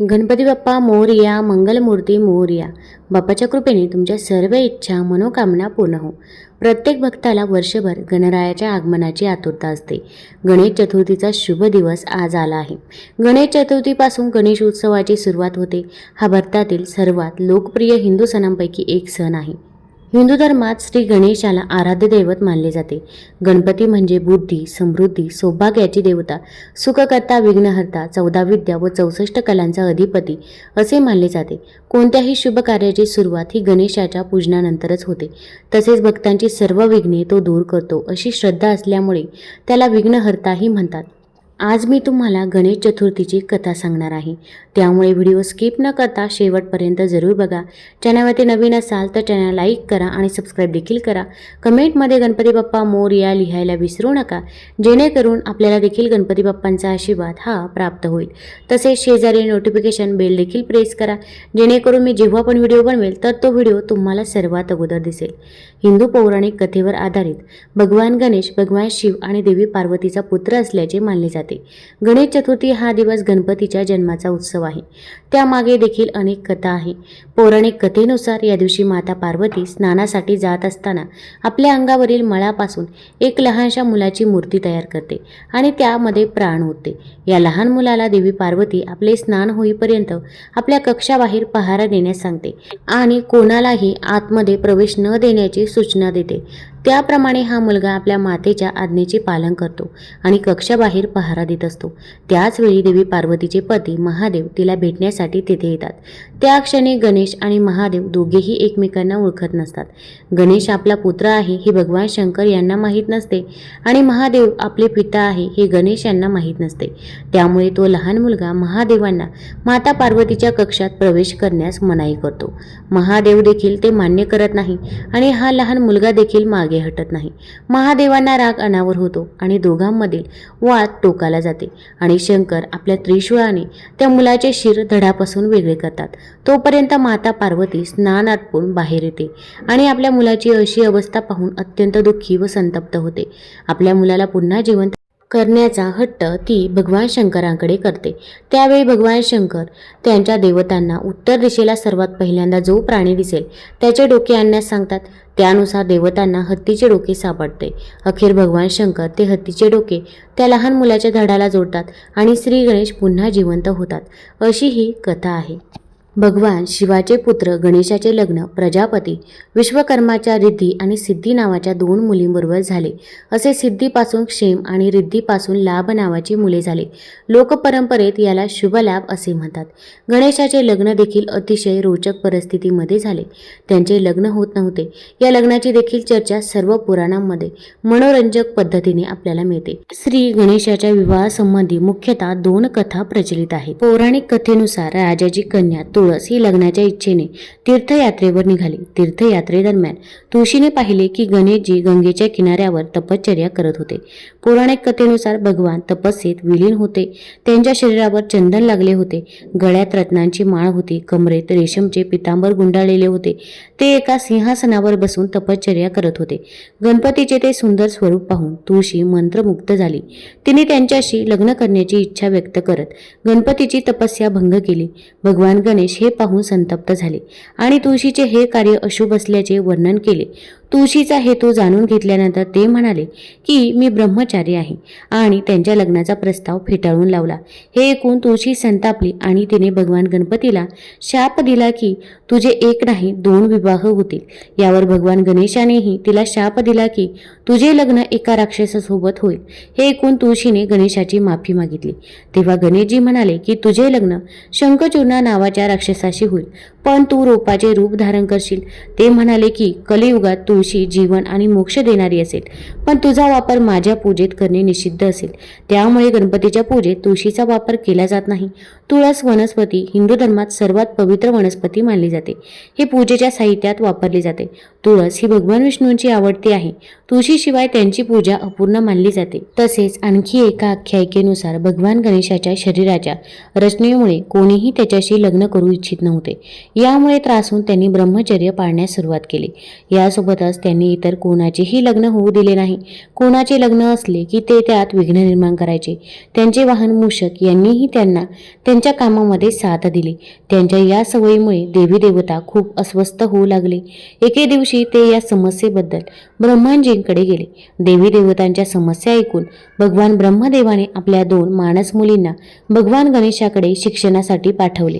गणपती बाप्पा मोरया मंगलमूर्ती मोरया. बाप्पाच्या कृपेने तुमच्या सर्व इच्छा मनोकामना पूर्ण हो. प्रत्येक भक्ताला वर्षभर गणरायाच्या आगमनाची आतुरता असते. गणेश चतुर्थीचा शुभ दिवस आज आला आहे. गणेश चतुर्थीपासून गणेश उत्सवाची सुरुवात होते. हा भारतातील सर्वात लोकप्रिय हिंदू सणांपैकी एक सण आहे. हिंदू धर्मात श्री गणेशाला आराध्य दैवत मानले जाते. गणपती म्हणजे बुद्धी समृद्धी सौभाग्याची देवता सुखकर्ता विघ्नहर्ता चौदा विद्या व चौसष्ट कलांचा अधिपती असे मानले जाते. कोणत्याही शुभ कार्याची सुरुवात ही गणेशाच्या पूजनानंतरच होते. तसेच भक्तांची सर्व विघ्ने तो दूर करतो अशी श्रद्धा असल्यामुळे त्याला विघ्नहर्ताही म्हणतात. आज मी तुम्हाला गणेश चतुर्थीची कथा सांगणार आहे. त्यामुळे व्हिडिओ स्किप न करता शेवटपर्यंत जरूर बघा. चॅनलवरती नवीन असाल तर चॅनल लाईक करा आणि सबस्क्राईब देखील करा. कमेंटमध्ये गणपती बाप्पा मोर या लिहायला विसरू नका. जेणेकरून आपल्याला देखील गणपती बाप्पांचा आशीर्वाद हा प्राप्त होईल. तसेच शेजारी नोटिफिकेशन बेल देखील प्रेस करा. जेणेकरून मी जेव्हा पण व्हिडिओ बनवेल तर तो व्हिडिओ तुम्हाला सर्वात अगोदर दिसेल. हिंदू पौराणिक कथेवर आधारित भगवान गणेश भगवान शिव आणि देवी पार्वतीचा पुत्र असल्याचे मानले जाते. गणेश चतुर्थी हा दिवस गणपतीच्या जन्माचा उत्सव आहे. त्यामागे देखील अनेक कथा आहे. पौराणिक कथेनुसार या दिवशी माता पार्वती स्नानासाठी जात असताना आपल्या अंगावरील मळापासून एक लहानशा मुलाची मूर्ती तयार करते आणि त्यामध्ये प्राण होते या लहान मुलाला देवी पार्वती आपले स्नान होईपर्यंत आपल्या कक्षाबाहेर पहारा देण्यास सांगते आणि कोणालाही आतमध्ये प्रवेश न देण्याची सूचना देते. त्याप्रमाणे हा मुलगा आपल्या मातेच्या आज्ञेचे पालन करतो आणि कक्षाबाहेर पहारा देत असतो. त्याचवेळी देवी पार्वतीचे पती महादेव तिला भेटण्यासाठी तेथे येतात. त्या क्षणी गणेश गणेश आणि महादेव दोघेही एकमेकांना ओळखत नसतात. गणेश आपला पुत्र आहे हे भगवान शंकर यांना माहीत नसते आणि महादेव आपले पिता आहे हे गणेश यांना माहीत नसते. त्यामुळे तो लहान मुलगा महादेवांना माता पार्वतीच्या कक्षात प्रवेश करण्यास मनाई करतो. महादेव देखील ते मान्य करत नाही आणि हा लहान मुलगा देखील मागे हटत नाही. महादेवांना राग अनावर होतो आणि दोघांमधील वाद टोकाला जाते आणि शंकर आपल्या त्रिशूळाने त्या मुलाचे शिर धडापासून वेगळे करतात. तोपर्यंत माता पार्वती स्नान आटपून बाहेर येते आणि आपल्या मुलाची अशी अवस्था पाहून अत्यंत दुःखी व संतप्त होते. आपल्या मुलाला पुन्हा जिवंत करण्याचा हट्ट ती भगवान शंकरांकडे करते. त्यावेळी भगवान शंकर त्यांच्या देवतांना उत्तर दिशेला सर्वात पहिल्यांदा जो प्राणी दिसेल त्याचे डोके आणण्यास सांगतात. त्यानुसार देवतांना हत्तीचे डोके सापडते. अखेर भगवान शंकर ते हत्तीचे डोके त्या लहान मुलाच्या धडाला जोडतात आणि श्री गणेश पुन्हा जिवंत होतात. अशी ही कथा आहे. भगवान शिवाचे पुत्र गणेशाचे लग्न प्रजापती विश्वकर्माच्या रिद्धी आणि सिद्धी नावाच्या दोन मुलींबरोबर झाले. असे सिद्धीपासून क्षेम आणि रिद्धीपासून लाभ नावाची मुले झाले. लोकपरंपरेत याला शुभलाभ असे म्हणतात. गणेशाचे लग्न देखील अतिशय रोचक परिस्थितीमध्ये झाले. त्यांचे लग्न होत नव्हते. या लग्नाची देखील चर्चा सर्व पुराणांमध्ये मनोरंजक पद्धतीने आपल्याला मिळते. श्री गणेशाच्या विवाहासंबंधी मुख्यतः दोन कथा प्रचलित आहेत. पौराणिक कथेनुसार राजाची कन्या तो दिवस ही लग्नाच्या इच्छेने तीर्थयात्रेवर निघाली. तीर्थयात्रेदरम्यान तुळशीने पाहिले की गणेशजी गंगेच्या किनाऱ्यावर तपश्चर्या करत होते. पौराणिक कथेनुसार भगवान तपस्येत विलीन होते. त्यांच्या शरीरावर चंदन लागले होते. गळ्यात रत्नांची माळ होती. कमरेत रेशमचे पितांबर गुंडाळलेले होते. ते एका सिंहासनावर बसून तपश्चर्या करत होते. गणपतीचे ते सुंदर स्वरूप पाहून तुळशी मंत्रमुग्ध झाली. तिने त्यांच्याशी लग्न करण्याची इच्छा व्यक्त करत गणपतीची तपस्या भंग केली. भगवान गणेश हे पाहून संतप्त झाले आणि तुळशीचे हे कार्य अशुभ असल्याचे वर्णन केले. तुळशीचा हेतू जाणून घेतल्यानंतर ते म्हणाले की मी ब्रह्मचारी आहे. आणि त्यांच्या लग्नाचा प्रस्ताव फेटाळून लावला. हे ऐकून तुळशी संतापली आणि तिने भगवान गणपतीला शाप दिला की तुझे एक नाही दोन विवाह होतील. यावर भगवान गणेशानेही तिला शाप दिला की तुझे लग्न एका राक्षसासोबत होईल. हे ऐकून तुळशीने गणेशाची माफी मागितली. तेव्हा गणेशजी म्हणाले की तुझे लग्न शंखचूर्णा नावाच्या राक्षसाशी होईल पण तू रोपाचे रूप धारण करशील. ते म्हणाले की कलियुगात तुळशी जीवन आणि मोक्ष देणारी असेल. पण तुझा वापर माझ्या पूजेत करणे निषिद्ध असेल. त्यामुळे गणपतीच्या पूजेत तुळशीचा वापर केला जात नाही. तुळस वनस्पती हिंदू धर्मात सर्वात पवित्र वनस्पती मानली जाते. हे पूजेच्या साहित्यात वापरली जाते. तुळस ही भगवान विष्णूंची आवडती आहे. तुळशीशिवाय त्यांची पूजा अपूर्ण मानली जाते. तसेच आणखी एका आख्यायिकेनुसार भगवान गणेशाच्या शरीराच्या रचनेमुळे कोणीही त्याच्याशी लग्न करू इच्छित नव्हते. यामुळे त्रासून त्यांनी ब्रह्मचर्य पाळण्यास सुरुवात केली. यासोबतच असताच त्यांनी इतर कोणाचेही लग्न होऊ दिले नाही. कोणाचे लग्न असले की ते त्यात विघ्न निर्माण करायचे. त्यांचे वाहन मूषक यांनीही त्यांना त्यांच्या कामामध्ये साथ दिली. त्यांच्या या सवयीमुळे देवी देवता खूप अस्वस्थ होऊ लागले. एके दिवशी ते या समस्येबद्दल ब्रह्मांजींकडे गेले. देवी देवतांच्या समस्या ऐकून भगवान ब्रह्मदेवाने आपल्या दोन मानस मुलींना भगवान गणेशाकडे शिक्षणासाठी पाठवले.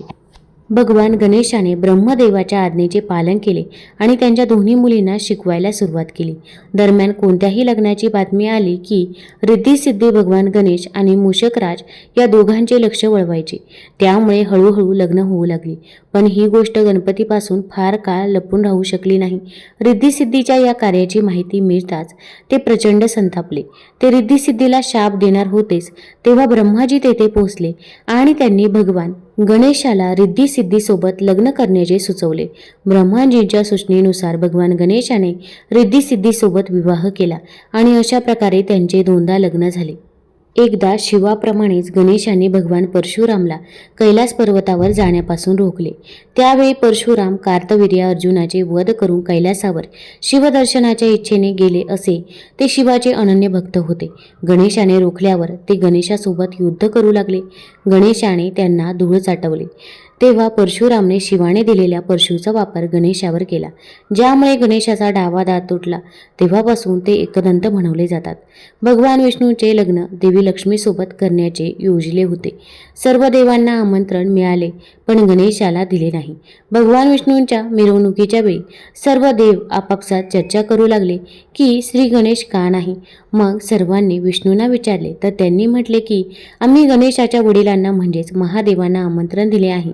भगवान गणेशाने ब्रह्मदेवाच्या आज्ञेचे पालन केले आणि त्यांच्या दोन्ही मुलींना शिकवायला सुरुवात केली. दरम्यान कोणत्याही लग्नाची बातमी आली की रिद्धिसिद्धी भगवान गणेश आणि मूषकराज या दोघांचे लक्ष वळवायचे. त्यामुळे हळूहळू लग्न होऊ लागली. पण ही गोष्ट गणपतीपासून फार काळ लपून राहू शकली नाही. रिद्धिसिद्धीच्या या कार्याची माहिती मिळताच ते प्रचंड संतापले. ते रिद्धिसिद्धीला शाप देणार होतेच तेव्हा ब्रह्माजी तेथे पोहोचले आणि त्यांनी भगवान गणेशाला रिद्धिसिद्धीसोबत लग्न करण्याचे सुचवले. ब्रह्माजींच्या सूचनेनुसार भगवान गणेशाने रिद्धिसिद्धीसोबत विवाह केला आणि अशा प्रकारे त्यांचे दोनदा लग्न झाले. एकदा शिवाप्रमाणेच गणेशाने भगवान परशुरामला कैलास पर्वतावर जाण्यापासून रोखले. त्यावेळी परशुराम कार्तवीर्य अर्जुनाचे वध करून कैलासावर शिवदर्शनाच्या इच्छेने गेले असे ते शिवाचे अनन्य भक्त होते. गणेशाने रोखल्यावर ते गणेशासोबत युद्ध करू लागले. गणेशाने त्यांना धूळ चाटवले. तेव्हा परशुरामने शिवाने दिलेल्या परशुचा वापर गणेशावर केला. ज्यामुळे गणेशाचा डावा दात तुटला. तेव्हापासून ते एकदंत म्हणवले जातात. भगवान विष्णूचे लग्न देवी लक्ष्मीसोबत करण्याचे योजले होते. सर्व देवांना आमंत्रण मिळाले. पण गणेशाला दिले नाही. भगवान विष्णूंच्या मिरवणुकीच्या वेळी सर्व देव आपापसात चर्चा करू लागले की श्री गणेश का नाही? मग सर्वांनी विष्णूंना विचारले. तर त्यांनी म्हटले की आम्ही गणेशाच्या वडिलांना म्हणजेच महादेवांना आमंत्रण दिले आहे.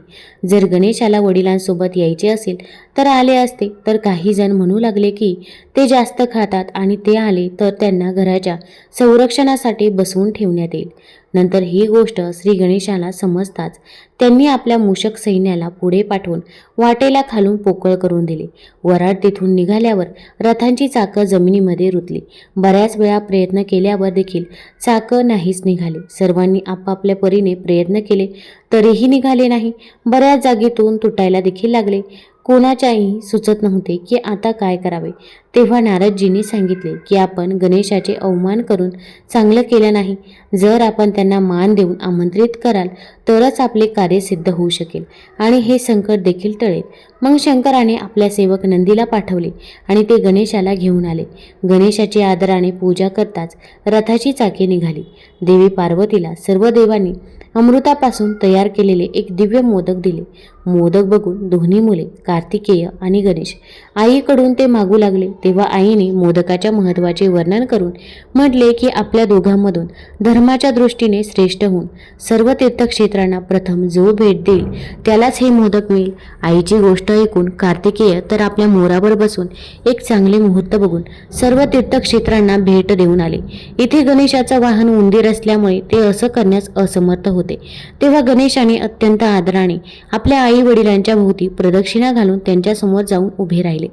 जर गणेशाला वडिलांसोबत यायचे असेल तर आले असते. तर काही जण म्हणू लागले की ते जास्त खातात आणि ते आले तर त्यांना घराच्या संरक्षणासाठी बसवून ठेवण्यात येईल. नंतर ही गोष्ट श्री गणेशाला समजताच त्यांनी आपल्या मूषक सैन्याला पुढे पाठवून वाटेला खालून पोकळ करून दिले. वराड तेथून निघाल्यावर रथांची चाकं जमिनीमध्ये रुतली. बऱ्याच वेळा प्रयत्न केल्यावर देखील चाकं नाहीच निघाली. सर्वांनी आपापल्या परीने प्रयत्न केले तरीही निघाले नाही. बऱ्याच जागेतून तुटायला देखील लागले. कोणाच्याही सुचत नव्हते की आता काय करावे. तेव्हा नारदजींनी सांगितले की आपण गणेशाचे अवमान करून चांगलं केलं नाही. जर आपण त्यांना मान देऊन आमंत्रित कराल तरच आपले कार्य सिद्ध होऊ शकेल. आणि हे संकट देखील टळेल. मग शंकराने आपल्या सेवक नंदीला पाठवले आणि ते गणेशाला घेऊन आले. गणेशाची आदराने पूजा करताच रथाची चाके निघाली. देवी पार्वतीला सर्व देवांनी अमृतापासून तयार केलेले एक दिव्य मोदक दिले. मोदक बघून दोन्ही मुले कार्तिकेय आणि गणेश आईकडून ते मागू लागले. तेव्हा आईने मोदकाच्या महत्त्वाचे वर्णन करून म्हटले की आपल्या दोघांमधून धर्माच्या दृष्टीने श्रेष्ठ होऊन सर्व तीर्थक्षेत्रांना प्रथम जो भेट देईल त्यालाच हे मोदक मिळेल. आईची गोष्ट ऐकून कार्तिकेय तर आपल्या मोरावर बसून एक चांगले मुहूर्त बघून सर्व तीर्थक्षेत्रांना भेट देऊन आले. इथे गणेशाचं वाहन उंदीर असल्यामुळे ते असं करण्यास असमर्थ होते. तेव्हा गणेशाने अत्यंत आदराने आपल्या आई वडिलांच्या भोवती प्रदक्षिणा घालून त्यांच्यासमोर जाऊन उभे राहिले.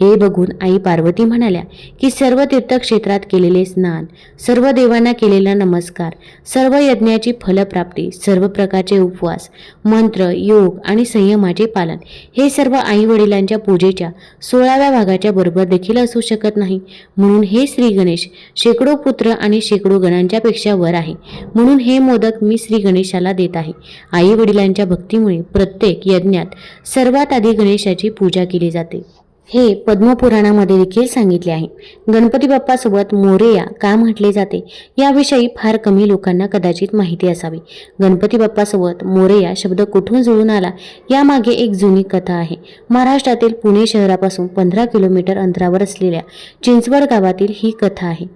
हे बघून आई पार्वती म्हणाल्या की सर्व तीर्थक्षेत्रात केलेले स्नान सर्व देवांना केलेला नमस्कार सर्व यज्ञाची फलप्राप्ती सर्व प्रकारचे उपवास मंत्र योग आणि संयमाचे पालन हे सर्व आई वडिलांच्या पूजेच्या सोळाव्या भागाच्या बरोबर देखील असू शकत नाही. म्हणून हे श्री गणेश शेकडो पुत्र आणि शेकडो गणांच्या पेक्षा वर आहे. म्हणून हे मोदक मी श्री गणेशाला देत आहे. आई वडिलांच्या भक्तीमुळे प्रत्येक यज्ञात सर्वात आधी गणेशाची पूजा केली जाते. हे पद्मपुराणामध्ये देखील सांगितले आहे. गणपती बाप्पासोबत मोरेया का म्हटले जाते? याविषयी फार कमी लोकांना कदाचित माहिती असावी. गणपती बाप्पासोबत मोरेया शब्द कुठून जुळून आला? यामागे एक जुनी कथा आहे. महाराष्ट्रातील पुणे शहरापासून पंधरा किलोमीटर अंतरावर असलेल्या चिंचवड गावातील ही कथा आहे.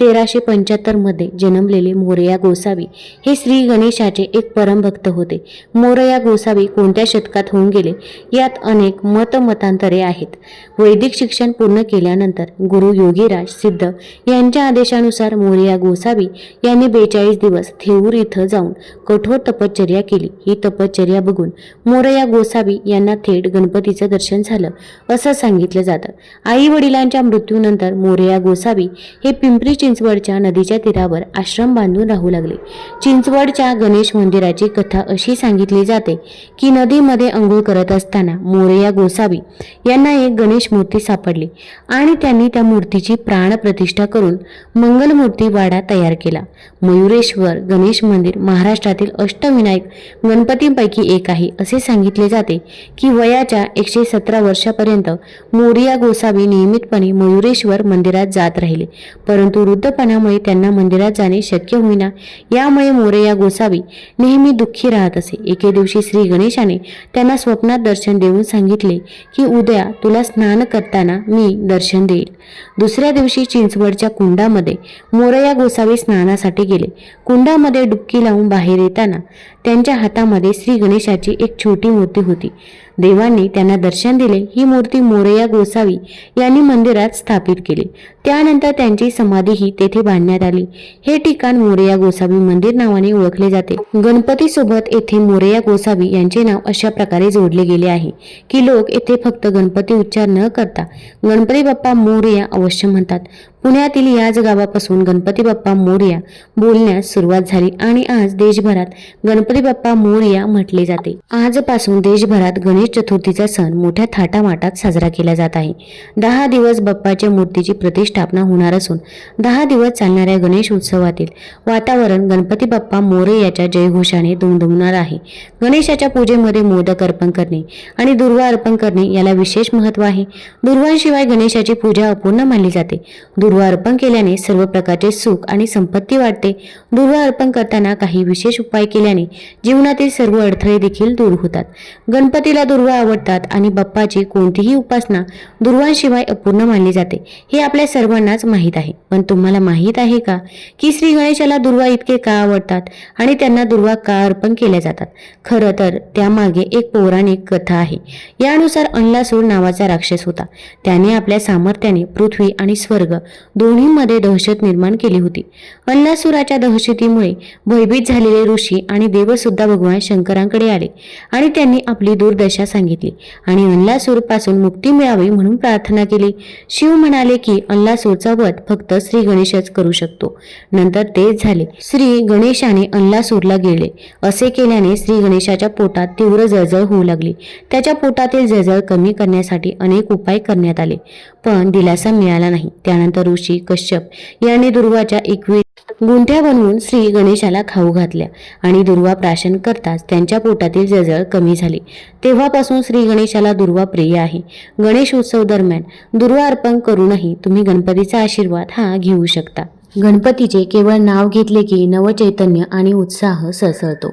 तेराशे पंच्याहत्तरमध्ये जन्मलेले मोरया गोसावी हे श्री गणेशाचे एक परमभक्त होते. मोरया गोसावी कोणत्या शतकात होऊन गेले? यात अनेक मतमतांतरे आहेत. वैदिक शिक्षण पूर्ण केल्यानंतर गुरु योगीराज सिद्ध यांच्या आदेशानुसार मोरया गोसावी यांनी बेचाळीस दिवस थेऊर इथं जाऊन कठोर तपश्चर्या केली. ही तपश्चर्या बघून मोरया गोसावी यांना थेट गणपतीचं दर्शन झालं असं सांगितलं जातं. आई वडिलांच्या मृत्यूनंतर मोरया गोसावी हे पिंपरी चिंचवडच्या नदीच्या तीरावर आश्रम बांधून राहू लागले. चिंचवडच्या गणेश मंदिराची कथा अशी सांगितली जाते की नदीमध्ये अंघोळ करत असताना मोरया गोसावी यांना एक गणेश मूर्ती सापडली आणि त्यांनी त्या मूर्तीची प्राणप्रतिष्ठा करून मंगलमूर्ती वाडा तयार केला. मयुरेश्वर गणेश मंदिर महाराष्ट्रातील अष्टविनायक गणपतींपैकी एक आहे. असे सांगितले जाते की वयाच्या एकशे सतरा वर्षापर्यंत मोरिया गोसावी नियमितपणे मयुरेश्वर मंदिरात जात राहिले. परंतु वृद्धपणामुळे त्यांना मंदिरात जाणे शक्य होईना. यामुळे मोरया गोसावी नेहमी दुःखी राहत असे. एके दिवशी श्री गणेशाने त्यांना स्वप्नात दर्शन देऊन सांगितले की उद्या तुला स्नान करताना मी दर्शन देईल. दुसऱ्या दिवशी चिंचवडच्या कुंडामध्ये मोरया गोसावी स्नानासाठी गेले. कुंडामध्ये डुबकी लावून बाहेर येताना त्यांच्या हातामध्ये श्री गणेशाची एक छोटी मूर्ती होती. देवांनी त्यांना दर्शन दिले ही मूर्ती मोरया गोसावी यांनी मंदिरात स्थापित केली. त्यानंतर त्यांची समाधीही तेथे बांधण्यात आली. हे ठिकाण मोरया गोसावी मंदिर नावाने ओळखले जाते. गणपतीसोबत येथे मोरया गोसावी यांचे नाव अशा प्रकारे जोडले गेले आहे की लोक येथे फक्त गणपती उच्चार न करता गणपती बाप्पा मोरया अवश्य म्हणतात. पुण्यातील याच गावापासून गणपती बाप्पा मोरया बोलण्यास सुरुवात झाली आणि आज देशभरात गणपती बाप्पा मोरया म्हटले जाते. आजपासून देशभरात गणेश चतुर्थीचा सण मोठ्या थाटामाटात साजरा केला जात आहे. दहा दिवस बाप्पाच्या मूर्तीची प्रतिष्ठापना होणार असून दहा दिवस चालणाऱ्या गणेश उत्सवातील वातावरण गणपती बाप्पा मोरयाच्या जयघोषाने दुमदुमणार आहे. गणेशाच्या पूजेमध्ये मोदक अर्पण करणे आणि दुर्वा अर्पण करणे याला विशेष महत्त्व आहे. दुर्वांशिवाय गणेशाची पूजा अपूर्ण मानली जाते. दुर्वा अर्पण केल्याने सर्व प्रकारचे सुख आणि संपत्ती वाढते. दुर्वा अर्पण करताना काही विशेष उपाय केल्याने जीवनातील सर्व अडथळे देखील दूर होतात. गणपतीला दुर्वा आवडतात आणि बाप्पाची कोणतीही उपासना दुर्वांशिवाय अपूर्ण मानली जाते. हे आपल्या सर्वांनाच माहीत आहे. पण तुम्हाला माहीत आहे का की श्री गणेशाला दुर्वा इतके का आवडतात आणि त्यांना दुर्वा का अर्पण केल्या जातात? खरं तर त्यामागे एक पौराणिक कथा आहे. यानुसार अनलासूर नावाचा राक्षस होता. त्याने आपल्या सामर्थ्याने पृथ्वी आणि स्वर्ग दोन्हीमध्ये दहशत निर्माण केली होती. अल्लासुराच्या दहशतीमुळे भयभीत झालेले ऋषी आणि देवसुद्धा भगवान शंकरांकडे आले आणि त्यांनी आपली दुर्दशा सांगितली आणि अल्लासूरपासून मुक्ती मिळावी म्हणून प्रार्थना केली. शिव म्हणाले की अल्लासूरचा वध फक्त श्री गणेशच करू शकतो. नंतर तेच झाले. श्री गणेशाने अल्लासूरला गेले असे केल्याने श्री गणेशाच्या पोटात तीव्र जळजळ होऊ लागली. त्याच्या पोटातील जळजळ कमी करण्यासाठी अनेक उपाय करण्यात आले. पण दिलासा मिळाला नाही. त्यानंतर ऋषी कश्यप याने दुर्वाच्या एकवीस गुंठ्या बनवून श्री गणेशाला खाऊ घातल्या आणि दुर्वा प्राशन करताच त्यांच्या पोटातील जळजळ कमी झाली. तेव्हापासून श्री गणेशाला दुर्वा प्रिय आहे. गणेश उत्सव दरम्यान दुर्वा अर्पण करूनही तुम्ही गणपतीचा आशीर्वाद हा घेऊ शकता. गणपतीचे केवळ नाव घेतले की नवचैतन्य आणि उत्साह सळसळतो.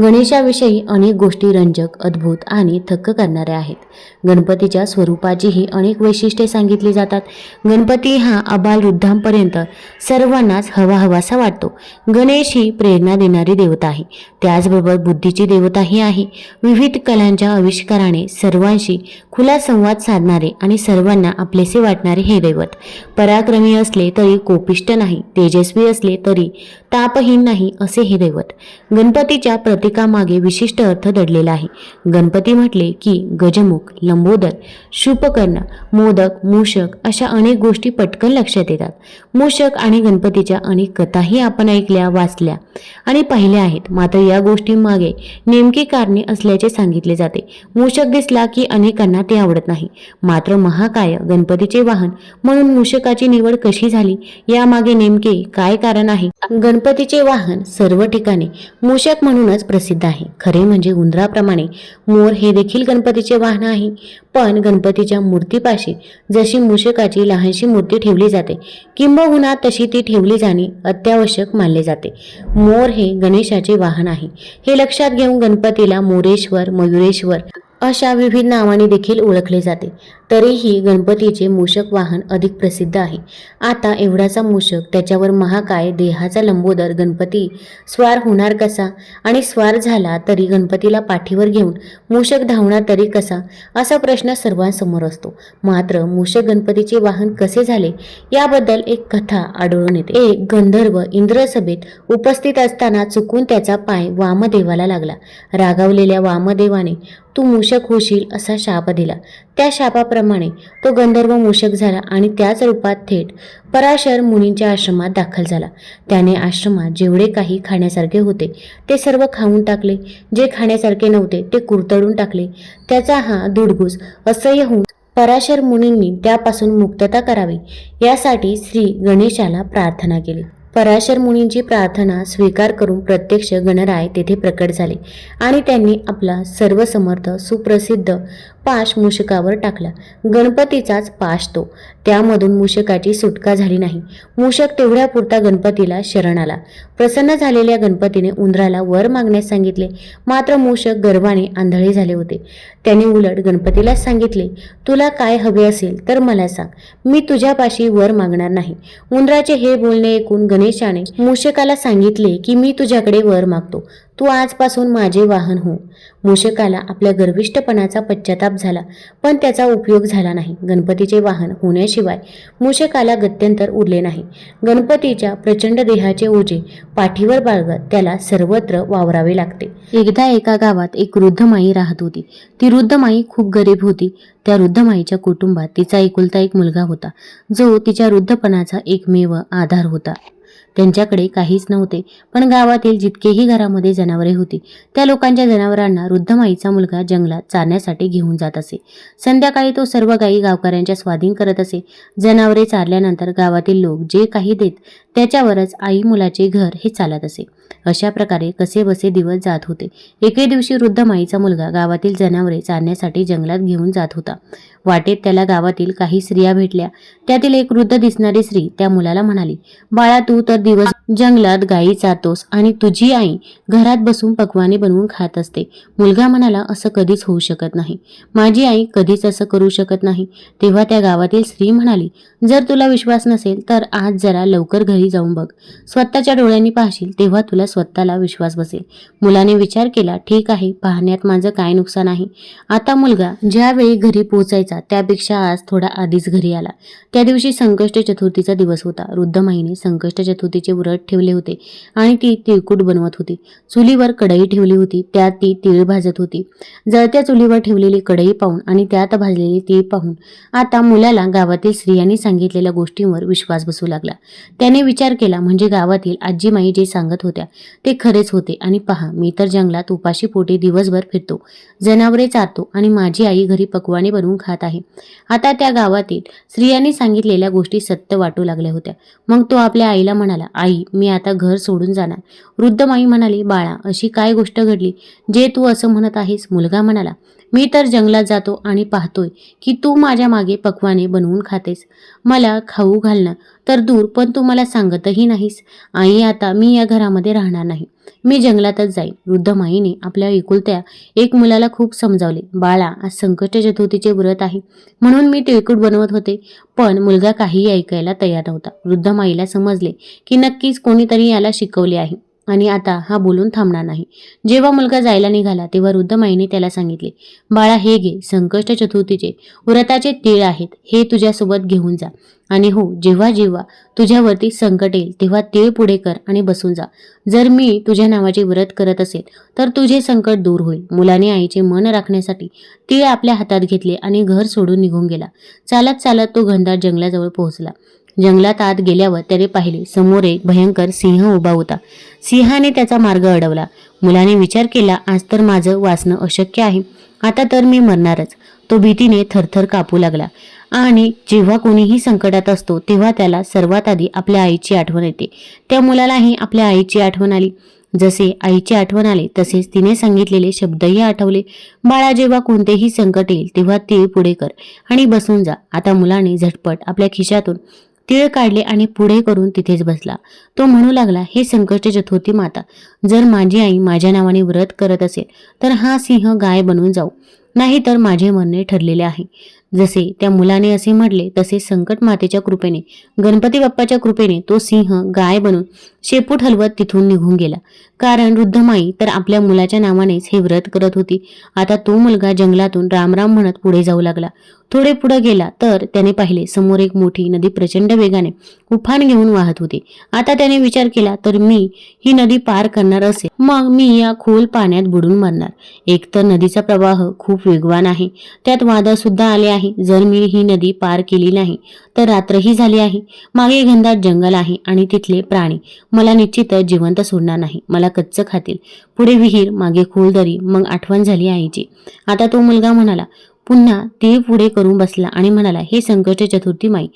गणेशाविषयी अनेक गोष्टी रंजक अद्भुत आणि थक्क करणाऱ्या आहेत. गणपतीच्या स्वरूपाचीही अनेक वैशिष्ट्ये सांगितली जातात. गणपती हा अबाल वृद्धांपर्यंत सर्वांनाच हवा हवासा वाटतो. गणेश ही प्रेरणा देणारी देवता आहे. त्याचबरोबर बुद्धीची देवताही आहे. विविध कलांच्या आविष्काराने सर्वांशी खुला संवाद साधणारे आणि सर्वांना आपलेसे वाटणारे हे दैवत. पराक्रमी असले तरी कोपिष्ट नाही तेजस्वी असले तरी तापहीन नाही असे हे दैवत. गणपतीच्या प्रतीकामागे विशिष्ट अर्थ दडलेला आहे. गणपती म्हटले की गजमुख लंबोदर शुपकर्ण मोदक मूषक अशा अनेक गोष्टी पटकन लक्षात येतात. मूषक आणि गणपतीच्या अनेक कथाही आपण ऐकल्या वाचल्या आणि पाहिल्या आहेत. मात्र या गोष्टींमागे नेमकी कारणे असल्याचे सांगितले जाते. मूषक दिसला की अनेकांना ते आवडत नाही. मात्र महाकाय गणपतीचे वाहन म्हणून मूषकाची निवड कशी झाली? यामागे नेमके काय कारण आहे? गणपतीचे वाहन सर्व ठिकाणी मूषक म्हणूनच प्रसिद्ध आहे. खरे म्हणजे उंदराप्रमाणे मोर हे देखील गणपतीचे वाहन आहे. पण गणपतीच्या मूर्तीपाशी जशी मूषकाची लहानशी मूर्ती ठेवली जाते किंबहुना तशी ती ठेवली जाणे अत्यावश्यक मानले जाते. मोर हे गणेशाचे वाहन आहे. हे लक्षात घेऊन गणपतीला मोरेश्वर मयुरेश्वर अशा विविध नावाने देखील ओळखले जाते. तरीही गणपतीचे मूषक वाहन अधिक प्रसिद्ध आहे. आता एवढाचा मूषक त्याच्यावर महाकाय देहाचा लंबोदर गणपती स्वार होणार कसा? आणि स्वार झाला तरी गणपतीला पाठीवर घेऊन मूषक धावणार तरी कसा? असा प्रश्न सर्वांसमोर असतो. मात्र मूषक गणपतीचे वाहन कसे झाले? याबद्दल एक कथा आढळून येते. एक गंधर्व इंद्रसभेत उपस्थित असताना चुकून त्याचा पाय वामदेवाला लागला. रागावलेल्या वामदेवाने तू मूषक होशील असा शाप दिला. त्या शापाप्रमाणे तो गंधर्व मूषक झाला आणि त्याच रूपात थेट पराशर मुनींच्या आश्रमात दाखल झाला. त्याने आश्रमात जेवढे काही खाण्यासारखे होते ते सर्व खाऊन टाकले. जे खाण्यासारखे नव्हते ते कुरतडून टाकले. त्याचा हा दुडगूस असह्य होऊन पराशर मुनींनी त्यापासून मुक्तता करावी यासाठी श्री गणेशाला प्रार्थना केली. पराशर मुनींची प्रार्थना स्वीकार करून प्रत्यक्ष गणराय तेथे प्रकट झाले आणि त्यांनी आपला सर्वसमर्थ सुप्रसिद्ध पाश मूषकावर टाकला. गणपतीचाच पाश तो. त्यामधून मूषकाची सुटका झाली नाही. मूषक तेवढ्यापुरता गणपतीला शरण आला. प्रसन्न झालेल्या गणपतीने उंदराला वर मागण्यास सांगितले. मात्र मूषक गर्वाने आंधळे झाले होते. त्याने उलट गणपतीला सांगितले तुला काय हवे असेल तर मला सांग. मी तुझ्यापाशी वर मागणार नाही. उंदराचे हे बोलणे ऐकून गणेशाने मूषकाला सांगितले की मी तुझ्याकडे वर मागतो. तू आजपासून माझे वाहन हो. मूषकाला आपल्या गर्विष्टपणाचा पश्चाताप झाला पण त्याचा उपयोग झाला नाही. गणपतीचे वाहन होण्याशिवाय मूषकाला गत्यंतर उरले नाही. गणपतीच्या प्रचंड देहाचे ओझे पाठीवर बाळगत त्याला सर्वत्र वावरावे लागते. एकदा एका गावात एक वृद्ध माई राहत होती. ती वृद्ध माई खूप गरीब होती. त्या वृद्ध माईच्या कुटुंबात तिचा एकुलता एक मुलगा होता. जो तिच्या वृद्धपणाचा एकमेव आधार होता. त्यांच्याकडे काहीच नव्हते. पण गावातील जितकेही घरामध्ये जनावरे होती त्या लोकांच्या जनावरांना वृद्ध माईचा मुलगा जंगलात चारण्यासाठी घेऊन जात असे. संध्याकाळी तो सर्व गायी गावकऱ्यांच्या स्वाधीन करत असे. जनावरे चारल्यानंतर गावातील लोक जे काही देत त्याच्यावरच आई मुलाचे घर हे चालत असे. अशा प्रकारे कसे बसे दिवस जात होते. एके दिवशी वृद्ध माईचा मुलगा गावातील जनावरे चारण्यासाठी जंगलात घेऊन जात होता. वाटेत त्याला गावातील काही स्त्रिया भेटल्या. त्यातील एक वृद्ध दिसणारी स्त्री त्या मुलाला म्हणाली बाळा तू तर दिवस जंगलात गायी जातोस आणि तुझी आई घरात बसून पकवाने बनवून खात असते. मुलगा म्हणाला असं कधीच होऊ शकत नाही. माझी आई कधीच असं करू शकत नाही तेव्हा त्या गावातील स्त्री म्हणाली जर तुला विश्वास नसेल तर आज जरा लवकर घरी जाऊन बघ. स्वतःच्या डोळ्यांनी पाहशील तेव्हा तुला स्वतःला विश्वास बसेल. मुलाने विचार केला ठीक आहे पाहण्यात माझं काय नुकसान आहे? आता मुलगा ज्यावेळी घरी पोहोचायचा त्यापेक्षा आज थोडा आधीच घरी आला. त्या दिवशी संकष्ट चतुर्थीचा दिवस होता. वृद्ध माईने संकष्ट चतुर्थीचे व्रत ठेवले होते आणि ती तिळकूट बनवत होती. चुलीवर कढई ठेवली होती त्यात ती तीळ भाजत होती. जळत्या चुलीवर ठेवलेली कढई पाहून आणि त्यात भाजलेली तीळ पाहून आता मुलाला गावातील स्त्रियांनी सांगितलेल्या गोष्टींवर विश्वास बसू लागला. त्याने विचार केला म्हणजे गावातील आजीमाई जे सांगत होत्या ते खरेच होते. आणि पहा मी तर जंगलात उपाशी पोटी दिवसभर फिरतो. जनावरे चारतो आणि माझी आई घरी पकवाने बनवून खात आहे. आता त्या गावातील स्त्रियांनी सांगितलेल्या गोष्टी सत्य वाटू लागल्या होत्या. मग तो आपल्या आईला म्हणाला आई मी आता घर सोडून जाणार. वृद्ध माई म्हणाली बाळा अशी काय गोष्ट घडली? जे तू असं म्हणत आहेस मुलगा म्हणाला मी तर जंगलात जातो आणि पाहतोय की तू माझ्या मागे पकवाने बनवून खातेस. मला खाऊ घालणं तर दूर पण तू मला सांगतही नाहीस. आई आता मी या घरामध्ये राहणार नाही. मी जंगलातच जाईन. वृद्ध माईने आपल्या एकुलत्या एक मुलाला खूप समजावले. बाळा आज संकट चतुर्थीचे व्रत आहे. म्हणून मी तिळकूट बनवत होते पण मुलगा काहीही ऐकायला तयार नव्हता. वृद्ध माईला समजले की नक्कीच कोणीतरी याला शिकवले आहे. आणि आता हा बोलून थांबणार नाही. जेव्हा मुलगा जायला निघाला तेव्हा वृद्ध माईने त्याला सांगितले बाळा हे घे संकष्ट चतुर्थीचे व्रताचे तीळ आहेत हे तुझ्यासोबत घेऊन जा. आणि हो जेव्हा जेव्हा तुझ्यावरती संकट येईल तेव्हा तीळ पुढे कर आणि बसून जा. जर मी तुझ्या नावाचे व्रत करत असेल तर तुझे संकट दूर होईल मुलाने आईचे मन राखण्यासाठी तीळ आपल्या हातात घेतले आणि घर सोडून निघून गेला. चालत चालत तो घनदाट जंगलाजवळ पोहोचला. जंगलात आत गेल्यावर त्याने पाहिले समोर एक भयंकर सिंह उभा होता. सिंहाने त्याचा मार्ग अडवला. मुलाने विचार केला आज तर माझं वाचणं अशक्य आहे. आता तर मी मरणारच. तो भीतीने थरथर कापू लागला. आणि जेव्हा कोणीही संकटात असतो तेव्हा त्याला सर्वात आधी आपल्या आईची आठवण येते. त्या मुलालाही आपल्या आईची आठवण आली. जसे आईची आठवण आले तसेच तिने सांगितलेले शब्दही आठवले. बाळा जेव्हा कोणतेही संकट येईल तेव्हा ते पुढे कर आणि बसून जा. आता मुलाने झटपट आपल्या खिशातून तीळ काढले आणि पुढे करून तिथेच बसला. तो म्हणू लागला हे संकष्ट जथोती माता जर माझी आई माझ्या नावाने व्रत करत असेल तर हा सिंह गाय बनून जाऊ. नाही तर माझे म्हणणे ठरलेले आहे. जसे त्या मुलाने असे म्हटले तसे संकट मातेच्या कृपेने गणपती बाप्पाच्या कृपेने तो सिंह गाय बनून शेपूट हलवत तिथून निघून गेला. कारण वृद्ध माई तर आपल्या मुलाच्या नावानेच हे व्रत करत होती. आता तो मुलगा जंगलातून रामराम म्हणत पुढे जाऊ लागला. थोडे पुढे गेला तर त्याने पाहिले समोर एक मोठी नदी प्रचंड वेगाने उफान घेऊन वाहत होती. आता त्याने विचार केला तर मी ही नदी पार करणार असेल. मग मी या खोल पाण्यात बुडून मरणार. एकतर नदीचा प्रवाह खूप वेगवान आहे. त्यात वादळ सुद्धा आले आहे. जर मी ही नदी पार केली नाही तर रात्रही झाली आहे. मागे घनदाट जंगल आहे आणि तिथले प्राणी. मला निश्चितच जिवंत सोडणार नाही. मला कच्च खातील. पुढे विहीर मागे खोल दरी. मग आठवण झाली आईची. आता तो मुलगा म्हणाला पुन्हा ते पुढे करून बसला आणि म्हणाला हे संकट चतुर्थी माई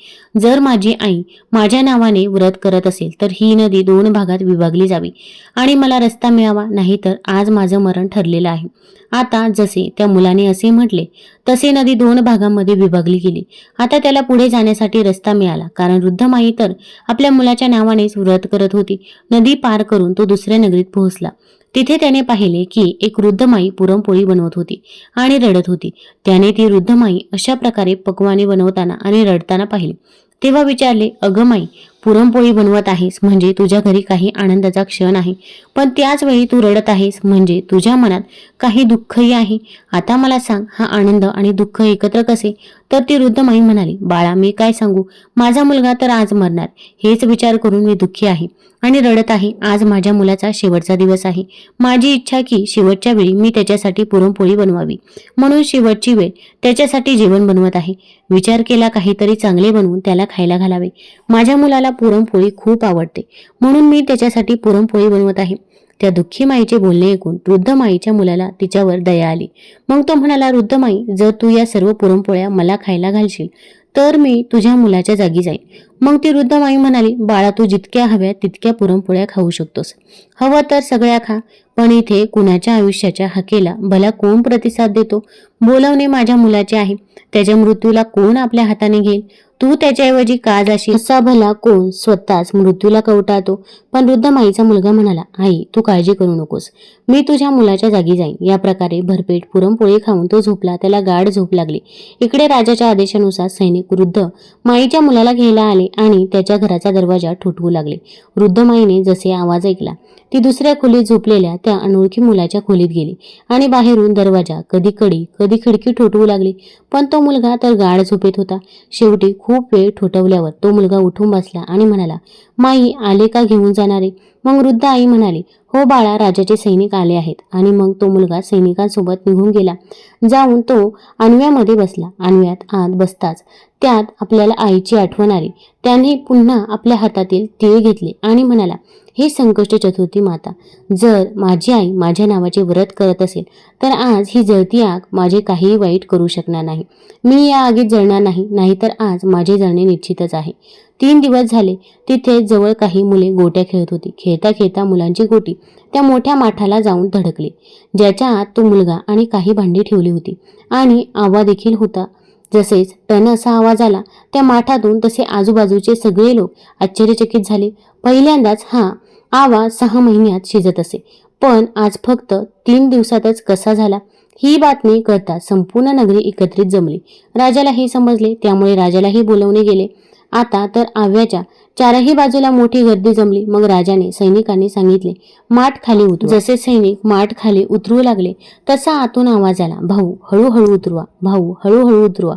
जर माझी आई माझ्या नावाने व्रत करत असेल तर ही नदी दोन भागात विभागली जावी आणि मला रस्ता मिळावा नाहीतर आज माझं मरण ठरलेलं आहे. आता जसे त्या मुलाने असे म्हटले तसे नदी दोन भागांमध्ये विभागली गेली. आता त्याला पुढे जाण्यासाठी रस्ता मिळाला कारण वृद्ध माई तर आपल्या मुलाच्या नावानेच व्रत करत होती. नदी पार करून तो दुसऱ्या नगरीत पोहोचला. तिथे त्याने पाहिले की एक वृद्ध माई पुरणपोळी बनवत होती आणि रडत होती. त्याने ती वृद्धमाई अशा प्रकारे पकवाने बनवताना आणि रडताना पाहिले. तेव्हा विचारले अगं माई पुरणपोळी बनवत आहेस म्हणजे तुझ्या घरी काही आनंदाचा क्षण आहे. पण त्याच वेळी तू रडत आहेस म्हणजे तुझ्या मनात काही दुःखही आहे. आता मला सांग हा आनंद आणि दुःख एकत्र कसे? तर ती वृद्ध माई म्हणाली बाळा मी काय सांगू? माझा मुलगा तर आज मरणार. हेच विचार करून मी दुःखी आहे आणि रडत आहे. आज माझ्या मुलाचा शेवटचा दिवस आहे. माझी इच्छा की शेवटच्या वेळी मी त्याच्यासाठी पुरणपोळी बनवावी. म्हणून शेवटची वेळ त्याच्यासाठी जेवण बनवत आहे. विचार केला काहीतरी चांगले बनवून त्याला खायला घालावे. माझ्या मुलाला पुरणपोळी खूप आवडते. म्हणून मी त्याच्यासाठी पुरणपोळी बनवत आहे. त्या दुःखी माईचे बोलणे ऐकून वृद्ध माईच्या मुलाला तिच्यावर दया आली. मग तो म्हणाला वृद्ध माई जर तू या सर्व पुरणपोळ्या मला खायला घालशील तर मी तुझ्या मुलाच्या जागी जाईन. मग ती वृद्ध माई म्हणाली बाळा तू जितक्या हव्या तितक्या पुरणपोळ्या खाऊ शकतोस. हवं तर सगळ्या खा पण इथे कुणाच्या आयुष्याच्या हकेला भला कोण प्रतिसाद देतो? बोलवणे माझ्या मुलाचे आहे. त्याच्या मृत्यूला कोण आपल्या हाताने घेईल? तू त्याच्याऐवजी का जाशील? असा भला कोण स्वतःच मृत्यूला कवटाळतो. पण वृद्ध माईचा मुलगा म्हणाला आई तू काळजी करू नकोस. मी तुझ्या मुलाच्या जागी जाईन. या प्रकारे भरपेट पुरणपोळी खाऊन तो झोपला त्याला गाढ झोप लागली. इकडे राजाच्या आदेशानुसार सैनिक वृद्ध माईच्या मुलाला घ्यायला आले. आणि त्याच्या घराचा दरवाजा ठोठवू लागले. वृद्ध माईने जसे आवाज ऐकला ती दुसऱ्या खोलीत झोपलेल्या त्या अनोळखी मुलाच्या खोलीत गेली आणि बाहेरून दरवाजा कधी कडी कधी खिडकी ठोठवू लागली. पण तो मुलगा तर गाढ झोपेत होता. शेवटी खूप वेळ ठोठवल्यावर तो मुलगा उठून बसला आणि म्हणाला माई आले का घेऊन जाणारे? मग वृद्ध आई म्हणाली हो बाळा राजाचे सैनिक आले आहेत. आणि मग तो मुलगा सैनिकांसोबत निघून गेला. जाऊन तो अन्व्यामध्ये बसला. अन्व्यात आत बसताच त्यात आपल्याला आईची आठवण आली. त्याने पुन्हा आपल्या हातातील तीळ घेतले आणि म्हणाला हे संकष्ट चतुर्थी माता जर माझी आई माझ्या नावाचे व्रत करत असेल तर आज ही जळती आग माझे काहीही वाईट करू शकणार नाही. मी या आगीत जळणार नाही नाहीतर आज माझे जळणे निश्चितच आहे. तीन दिवस झाले. तिथे जवळ काही मुले गोट्या खेळत होती. खेळता खेळता मुलांची गोटी त्या मोठ्या माठाला जाऊन धडकली. ज्याच्या आत तो मुलगा आणि काही भांडी ठेवली होती. आणि आवा देखील होता जसेच टन असा आवाज आला त्या माठातून तसे आजूबाजूचे सगळे लोक आश्चर्यचकित झाले. पहिल्यांदाच हा आवाज सहा महिन्यात शिजत असे. पण आज फक्त तीन दिवसातच कसा झाला ही बातमी कळता संपूर्ण नगरी एकत्रित जमली. राजाला हे समजले त्यामुळे राजालाही बोलवणे गेले. आता तर आव्याच्या चारही बाजूला मोठी गर्दी जमली. मग राजाने सैनिकांनी सांगितले माठ खाली उतरू जसे सैनिक माठ खाली उतरू लागले तसा आतून आवाज आला भाऊ हळूहळू उतरवा. भाऊ हळूहळू उतरवा.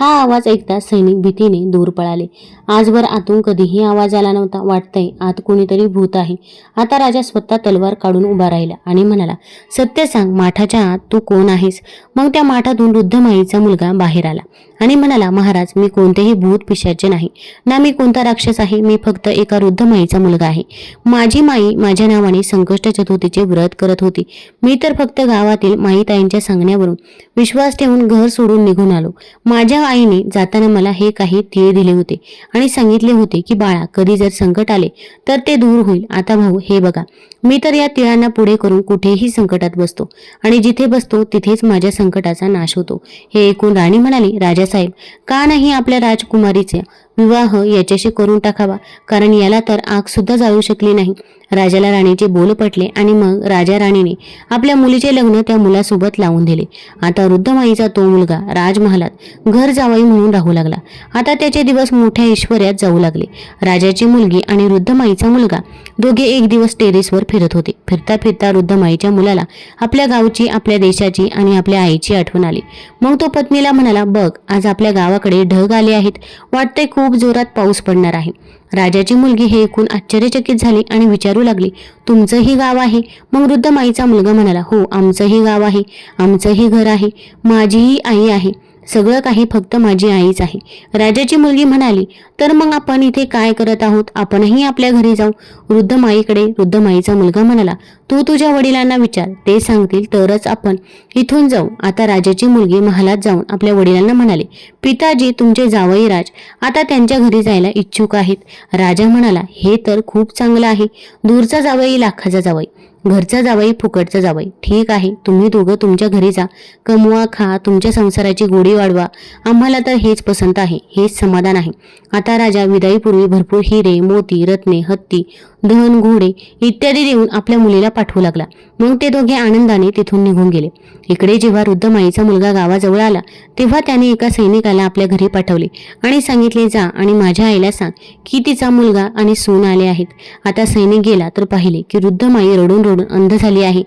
हा आवाज ऐकता सैनिक भीतीने दूर पळाले. आजवर आतून कधीही आवाज आला नव्हता. वाटतंय आत कोणीतरी भूत आहे. आता राजा स्वतः तलवार काढून उभा राहिला आणि म्हणाला सत्य सांग माठाच्या आत तू कोण आहेस? मग त्या माठातून वृद्ध माईचा मुलगा बाहेर आला आणि म्हणाला महाराज मी कोणतेही भूत पिशाचे नाही. ना मी कोणता राक्षस आहे. मी फक्त एका वृद्ध माईचा मुलगा आहे. माझी माई माझ्या नावाने संकष्ट चतुर्थीचे व्रत करत होती. मी तर फक्त गावातील माईताईंच्या सांगण्यावरून विश्वास ठेवून घर सोडून निघून आलो. माझ्या आईने जाताना मला हे काही तीळ दिले होते आणि सांगितले होते की बाळा कधी जर संकट आले तर ते दूर होईल. आता भाऊ हे बघा. मी तर या तिळांना पुढे करून कुठेही संकटात बसतो आणि जिथे बसतो तिथेच माझ्या संकटाचा नाश होतो. हे ऐकून राणी म्हणाली राजासाहेब का नाही आपल्या राजकुमारीचे विवाह याच्याशी करून टाकावा? कारण याला तर आग सुद्धा जाळू शकली नाही. राजाला राणीचे बोल पटले आणि मग राजा राणीने आपल्या मुलीचे लग्न त्या मुलासोबत लावून दिले. आता वृद्ध माईचा तो मुलगा राजमहालात घर जावाई म्हणून राहू लागला. आता त्याचे दिवस मोठ्या ऐश्वर्यात जाऊ लागले. राजाची मुलगी आणि वृद्ध माईचा मुलगा दोघे एक दिवस टेरेसवर फिरत होते. फिरता फिरता वृद्ध माईच्या मुलाला आपल्या गावची आपल्या देशाची आणि आपल्या आईची आठवण आली. मग तो पत्नीला म्हणाला बघ आज आपल्या गावाकडे ढग आले आहेत. वाटते खूप जोरात पाऊस पडणार आहे. राजाची मुलगी हे ऐकून आश्चर्यचकित झाली आणि विचारू लागली तुमचंही गाव आहे. मग वृद्ध माईचा मुलगा म्हणाला हो आमचंही गाव आहे आमचंही घर आहे माझीही आई आहे. सगळं काही फक्त माझी आईच आहे. राजाची मुलगी म्हणाली तर मग आपण इथे काय करत आहोत? आपणही आपल्या घरी जाऊ. वृद्ध माईकडे वृद्ध माईचा मुलगा म्हणाला तू तुझ्या वडिलांना विचार ते सांगतील तरच आपण इथून जाऊ. आता राजाची मुलगी महालात जाऊन आपल्या वडिलांना म्हणाले पिताजी तुमचे जावई राज आता त्यांच्या घरी जायला इच्छुक आहेत. राजा म्हणाला हे तर खूप चांगलं आहे. दूरचा जावई लाखाचा जावई. घरचा जावई फुकटचा जावई. ठीक आहे तुम्ही दोघं तुमच्या घरी जा. कमवा खा तुमच्या संसाराची गोडी वाढवा. आम्हाला तर हेच पसंत आहे हेच समाधान आहे. आता राजा विदाईपूर्वी भरपूर हिरे मोती रत्ने हत्ती धन घोडे इत्यादी देऊन आपल्या मुलीला पाठवू लागला. मग ते दोघे आनंदाने तिथून निघून गेले. इकडे जेव्हा वृद्ध माईचा मुलगा गावाजवळ आला तेव्हा त्याने एका सैनिकाला आपल्या घरी पाठवले आणि सांगितले जा आणि माझ्या आईला सांग की तिचा मुलगा आणि सून आले आहेत. आता सैनिक गेला तर पाहिले की वृद्ध माई रडून रडून अंध झाली आहे.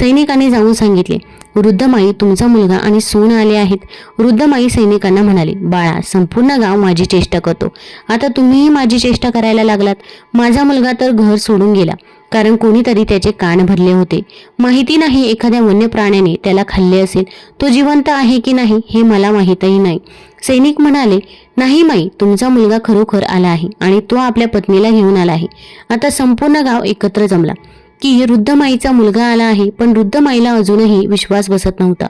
सैनिकाने जाऊन सांगितले वृद्ध माई तुमचा मुलगा आणि सून आले आहेत. वृद्ध माई सैनिकांना म्हणाली बाळा संपूर्ण गाव माझी चेष्टा करतो. आता तुम्हीही माझी चेष्टा करायला लागलात. माझा मुलगा तर घर सोडून गेला कारण कोणीतरी त्याचे कान भरले होते. माहिती नाही एखाद्या वन्य प्राण्याने त्याला खाल्ले असेल. तो जिवंत आहे की नाही हे मला माहीतही नाही. सैनिक म्हणाले नाही माई तुमचा मुलगा खरोखर आला आहे आणि तो आपल्या पत्नीला घेऊन आला आहे. आता संपूर्ण गाव एकत्र जमला. की वृद्ध माईचा मुलगा आला आहे पण वृद्ध माईला अजूनही विश्वास बसत नव्हता.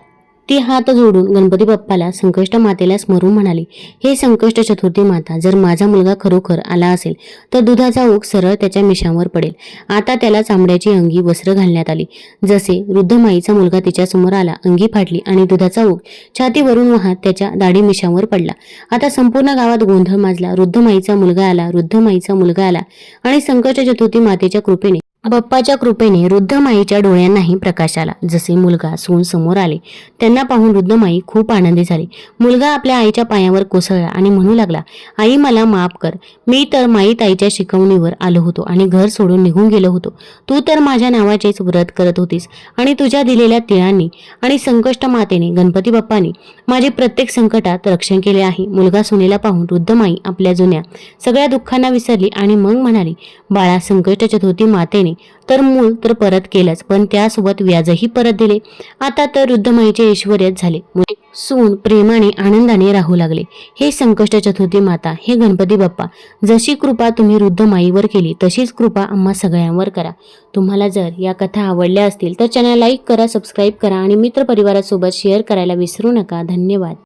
ती हात जोडून गणपती बाप्पाला संकष्ट मातेला स्मरून म्हणाली हे संकष्ट चतुर्थी माता जर माझा मुलगा खरोखर आला असेल तर दुधाचा ओघ सरळ त्याच्या मिशांवर पडेल. आता त्याला चांबड्याची अंगी वस्त्र घालण्यात आली. जसे वृद्ध माईचा मुलगा तिच्यासमोर आला अंगी फाटली आणि दुधाचा ओघ छातीवरून वाहत त्याच्या दाढी मिशांवर पडला. आता संपूर्ण गावात गोंधळ माजला. वृद्ध माईचा मुलगा आला वृद्ध माईचा मुलगा आला आणि संकष्ट चतुर्थी मातेच्या कृपेने बाप्पाच्या कृपेने वृद्ध माईच्या डोळ्यांनाही प्रकाश आला. जसे मुलगा सून समोर आले त्यांना पाहून वृद्ध माई खूप आनंदी झाली. मुलगा आपल्या आईच्या पायावर कोसळला आणि म्हणू लागला आई मला माफ कर. मी तर माई ताईच्या शिकवणीवर आलो होतो आणि घर सोडून निघून गेलो होतो. तू तर माझ्या नावाचेच व्रत करत होतीस आणि तुझ्या दिलेल्या तिळांनी आणि संकष्ट मातेने गणपती बाप्पाने माझे प्रत्येक संकटात रक्षण केले आहे. मुलगा सुनेला पाहून वृद्ध माई आपल्या जुन्या सगळ्या दुःखांना विसरली आणि मग म्हणाली बाळा संकष्ट चतुर्थी मातेने तर मूळ तर परत केलंच पण त्यासोबत व्याजही परत दिले. आता तर वृद्धमाईचे ऐश्वर्यच झाले. सून प्रेमाने आनंदाने राहू लागले. हे संकष्ट चतुर्थी माता हे गणपती बाप्पा जशी कृपा तुम्ही वृद्ध माईवर केली तशीच कृपा आम्हा सगळ्यांवर करा. तुम्हाला जर या कथा आवडल्या असतील तर चॅनल लाईक करा सबस्क्राईब करा आणि मित्रपरिवारासोबत शेअर करायला विसरू नका. धन्यवाद.